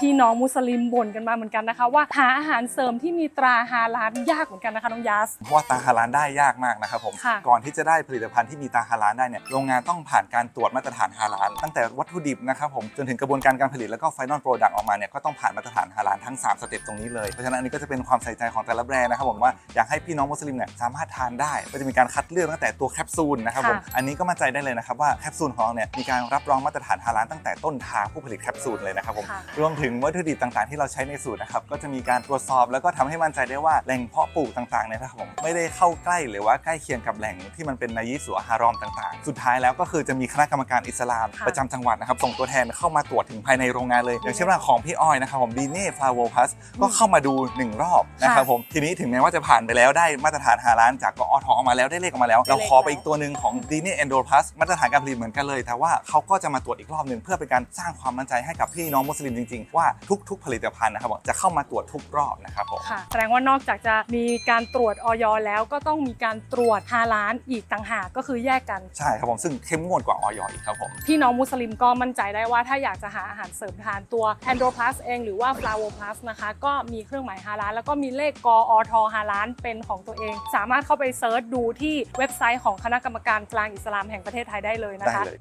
พี่น้องมุสลิมบ่นกันมาเหมือนกันนะคะ ว่าหาอาหารเสริมที่มีตราฮาลาลยากเหมือนกันนะคะน้องยาสเพราะว่าตาฮาลาลได้ยากมากนะครับผมค่ะก่อนที่จะได้ผลิตภัณฑ์ที่มีตาฮาลาลได้เนี่ยโรงงานต้องผ่านการตรวจมาตรฐานฮาลาลตั้งแต่วัตถุดิบนะครับผมจนถึงกระบวนการการผลิตแล้วก็ไฟนอลโปรดักต์ออกมาเนี่ยก็ต้องผ่านมาตรฐานฮาลาลทั้งสามสเต็ปตรงนี้เลยเพราะฉะนั้นอันนี้ก็จะเป็นความใส่ใจของแต่ละแบรนด์นะครับผมว่าอยากให้พี่น้องมุสลิมเนี่ยสามารถทานได้ก็จะมีการคัดเลือกตั้งแต่ตัวแคปซูลนะครับผมค่ะ อันนี้ก็มั่นใจได้เลยนะครับว่าแคปซูลของเราเนี่ยมีการรับรองมาตรฐานฮาลาลตั้งแต่ต้นทางผู้ผลิตแคปซูลเลยนะครับผมค่ะ รวมถึงวัตถุดิบต่างๆ ที่เราใช้ในสูตรนะครับก็จะมีการตรวจสอบแล้วก็ทำให้มั่นใจได้ว่าแหล่งเพาะปลูกต่างๆเนี่ยนะครับผมไม่ได้เข้าใกล้หรือว่าใกล้เคียงกับแหล่งที่มันเป็นนายิสุฮารอมต่างๆ สุดท้ายแล้วก็คือจะมีคณะกรรมการอิสลามค่ะประจำจังหวัดนะครับส่งตัวแทนเข้ามาตรวจถึงภายในโรงงานเลย อย่างเช่นว่าของพี่อ้อยนะครับผมดีเน่ฟลาโวพัสก็เข้ามาดูหนึ่งรอบนะครับผมทีนี้ถึงแม้ว่าจะผ่านไปแล้วได้มาตรฐานฮาลาลจากกอทออกมาแล้วได้เลขออกมาแล้ว เราขอไปอีกตัวหนึ่งของดีเน่เอนโดพัสมาตรฐานการผลิตเหมือนกันเลย แต่ว่าเขาก็จะมาตรวจอีกรอบหนึ่งเพื่อเป็นการสร้างความมั่นใจให้กับพี่น้องมุสลิมจริงๆว่าทุก ๆ ผลิตภัณฑ์นะครับผมจะเข้ามาตรวจทุกรอบนะครับผมค่ะแสดงว่านอกจากจะมีการตรวจออยแล้วก็ต้องมีการตรวจฮาลาลอีกต่างหากก็คือแยกกันใช่ครับผมซึ่งเข้มงวดกว่าออยอีกครับผมพี่น้องมุสลิมก็มั่นใจได้ว่าถ้าอยากจะหาอาหารเสริมทานตัว a n d r o Plus เองหรือว่า f l a v o Plus นะคะก็มีเครื่องหมายฮาลาลแล้วก็มีเลขกอทฮาลาลเป็นของตัวเอง สามารถเข้าไปเซิร์ชดูที่เว็บไซต์ของคณะกรรมการกลางอิสลามแห่งประเทศไทยได้เลยนะได้คะเลย